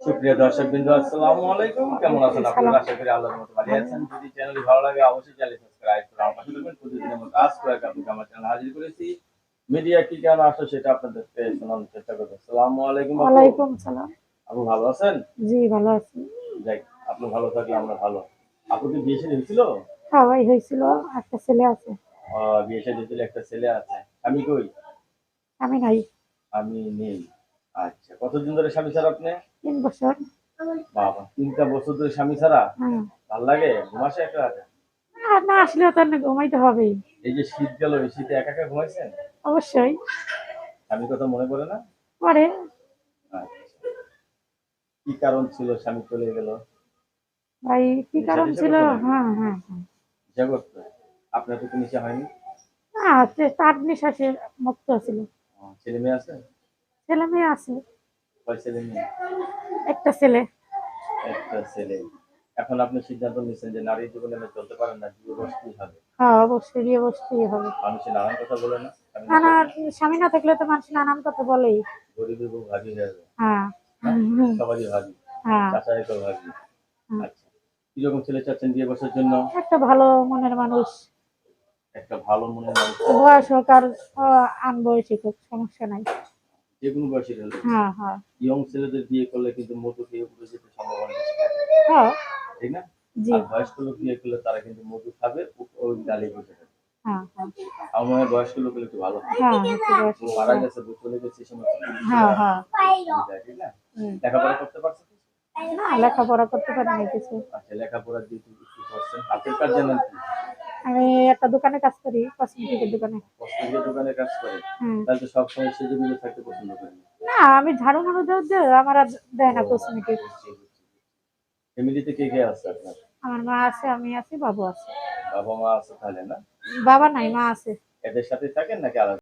সুপ্রিয় দর্শক বিন্দু আসসালামু আলাইকুম। কেমন আছেন? আপনারা আশা করি আল্লাহর মতো ভালো আছেন। যদি চ্যানেলটি ভালো লাগে অবশ্যই চ্যানেল সাবস্ক্রাইব করে আমার পাশে থাকবেন। প্রতিদিনের মতো আজ করে আপনাকে আমার চ্যানেল হাজির করেছি। মিডিয়া কি কেন আসো সেটা আপনাদেরকে শোনানোর চেষ্টা করব। আসসালামু আলাইকুম। ওয়ালাইকুম সালাম আপু ভালো আছেন? জি ভালো আছি। যাই আপনি ভালো থাকলে আমরা ভালো। আপু কি বিয়ে শাদী হয়েছিল? হ্যাঁ ভাই হয়েছিল। একটা ছেলে আছে। বিয়ে শাদী হয়েছিল একটা ছেলে আছে। আমি কই? আমি নাই। আমি নেই। আচ্ছা কতদিন ধরে স্বামী ছাড়া আপনি? তিন বছর। বাবা তিনটা বছর ধরে স্বামী ছাড়া? হ্যাঁ। ভালো লাগে? ঘুমাসে রাতে না আসলেও তো না ঘুমাইতে হবেই এই যে শীত গেল এই শীতে একা একা ঘুমাইছেন? অবশ্যই। স্বামীর কথা মনে পড়ে না? আচ্ছা। কি কারণ ছিল স্বামী চলে গেল? ভাই কি কারণ ছিল? হ্যাঁ হ্যাঁ হ্যাঁ। করতো আপনার তো কোনো হয়নি? না সে তার নিঃশ্বাসে মুক্ত ছিল। ছেলে মেয়ে আছে? ছেলে মেয়ে আছে। কয় ছেলে মেয়ে? একটা ছেলে। একটা ছেলে। এখন আপনি সিদ্ধান্ত নিচ্ছেন যে নারী জীবনে চলতে পারেন না জীবন বসতেই হবে। হ্যাঁ অবশ্যই বিয়ে বসতেই হবে। মানুষের নানান কথা বলে না নানা স্বামী না থাকলে তো মানুষ নানান কথা বলেই। গরিবের বউ ভাবি হয়ে হ্যাঁ। সবারই ভাবি হ্যাঁ। চাচাই তো ভাবি। আচ্ছা। কীরকম ছেলে চাচ্ছেন বিয়ে বসার জন্য? একটা ভালো মনের মানুষ। একটা ভালো মনের মানুষ। বয়স হোক আর আনবয়সী হোক সমস্যা নাই। যে কোনো বয়সের হলে হ্যাঁ হ্যাঁ। ইয়ং ছেলেদের বিয়ে করলে কিন্তু মধু খেয়ে উঠে যেতে সম্ভাবনা হ্যাঁ। ঠিক না? জি। বয়স্ক লোক বিয়ে করলে তারা কিন্তু মধু খাবে ওই ডালে বসে হ্যাঁ আমার বয়স্ক লোক একটু ভালো হয়। মারা গেছে চলে গেছে হ্যাঁ হ্যাঁ। ঠিক না? লেখাপড়া করতে পারছে না লেখাপড়া করতে কিছু। আচ্ছা লেখাপড়া দিয়ে একটু করছেন। হাতের কাজ জানেন কি? আমি একটা দোকানে কাজ করি কসমেটিকের দোকানে। কসমেটিকের দোকানে কাজ করি। তাহলে সব সময় সেজে গুলো থাকতে পছন্দ করেন না। আমি ঝাড়ু মারু দেওয়া যে আমার আর দেয় না কসমেটিক। ফ্যামিলিতে কে কে আছে আপনার? আমার মা আছে আমি আছি বাবু আছে। বাবা মা আছে তাহলে না? বাবা নাই মা আছে। এদের সাথে থাকেন নাকি আলাদা?